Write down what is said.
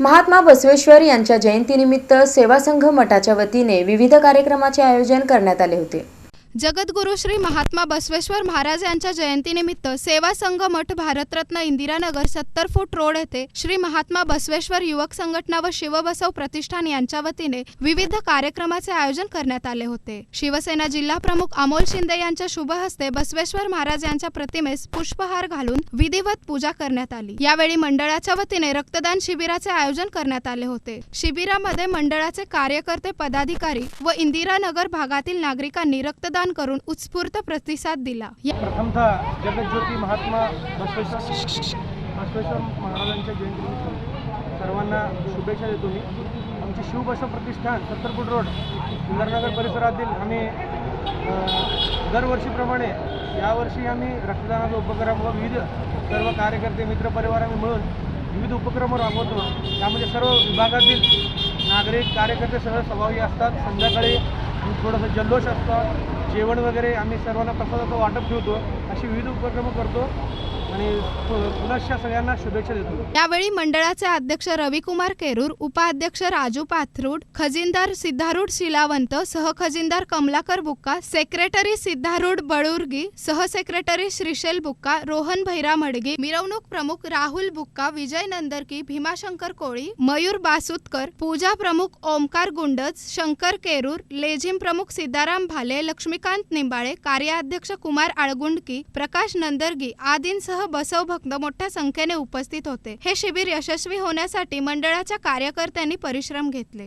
महात्मा बसवेश्वर यांच्या जयंतीनिमित्त सेवा संघ मठाच्या वतीने विविध कार्यक्रमाचे आयोजन करण्यात आले होते. जगद्गुरु श्री महात्मा बसवेश्वर महाराज यांच्या जयंतीनिमित्त सेवा संघ मठ भारतरत्न इंदिरानगर सत्तर फूट रोड येथे श्री महात्मा बसवेश्वर युवक संघटना व शिवबसव प्रतिष्ठान यांच्या वतीने विविध कार्यक्रमाचे आयोजन करण्यात आले होते. शिवसेना जिल्हा प्रमुख अमोल शिंदे यांच्या शुभ हस्ते बसवेश्वर महाराज यांच्या प्रतिमेस पुष्पहार घालून विधिवत पूजा करण्यात आली. यावेळी मंडळाच्या वतीने रक्तदान शिबिराचे आयोजन करण्यात आले होते. शिबिरामध्ये मंडळाचे कार्यकर्ते पदाधिकारी व इंदिरानगर भागातील नागरिकांनी रक्तदान करून उत्स्फूर्त प्रतिसाद दिला. प्रथमतः जगज्योती महात्मा बसवेश्वर बसवेश्वर महाराजांच्या जयंतीनिमित्त सर्वांना शुभेच्छा देतो मी. आमचे शिवबसव प्रतिष्ठान सत्तर रोड इंदरनगर परिसरातील आम्ही दरवर्षीप्रमाणे यावर्षी आम्ही रक्तदानाचा उपक्रम व विविध सर्व कार्यकर्ते मित्रपरिवार आम्ही मिळून विविध उपक्रम राबवतो. त्यामध्ये सर्व विभागातील नागरिक कार्यकर्ते सर्व सहभागी असतात. संध्याकाळी थोडंसं जल्लोष असतं. जेवण वगैरे आम्ही सर्वांना प्रसादाचं वाटप ठेवतो. अशी विविध उपक्रम करतो. आणि पुनश्च सगळ्यांना शुभेच्छा देतो. यावेळी मंडळाचे अध्यक्ष रविकुमार केरूर उपाध्यक्ष राजू पाथरूड खजिनदार सिद्धारूढ शिलावंत सहखजिनदार कमलाकर बुक्का सेक्रेटरी सिद्धारूढ बळुर्गी सहसेक्रेटरी श्रीशैल बुक्का रोहन भैरा मडगे मिरवणूक प्रमुख राहुल बुक्का विजय नंदरकी भीमाशंकर कोळी मयूर बासुतकर पूजा प्रमुख ओमकार गुंडज शंकर केरूर लेझिम प्रमुख सिद्धाराम भाले लक्ष्मीकांत निंबाळे कार्याध्यक्ष कुमार आळगुंडकी प्रकाश नंदरगी आदींसह बसव भक्त मोठ्या संख्येने उपस्थित होते. हे शिबिर यशस्वी होण्यासाठी मंडळाच्या कार्यकर्त्यांनी परिश्रम घेतले.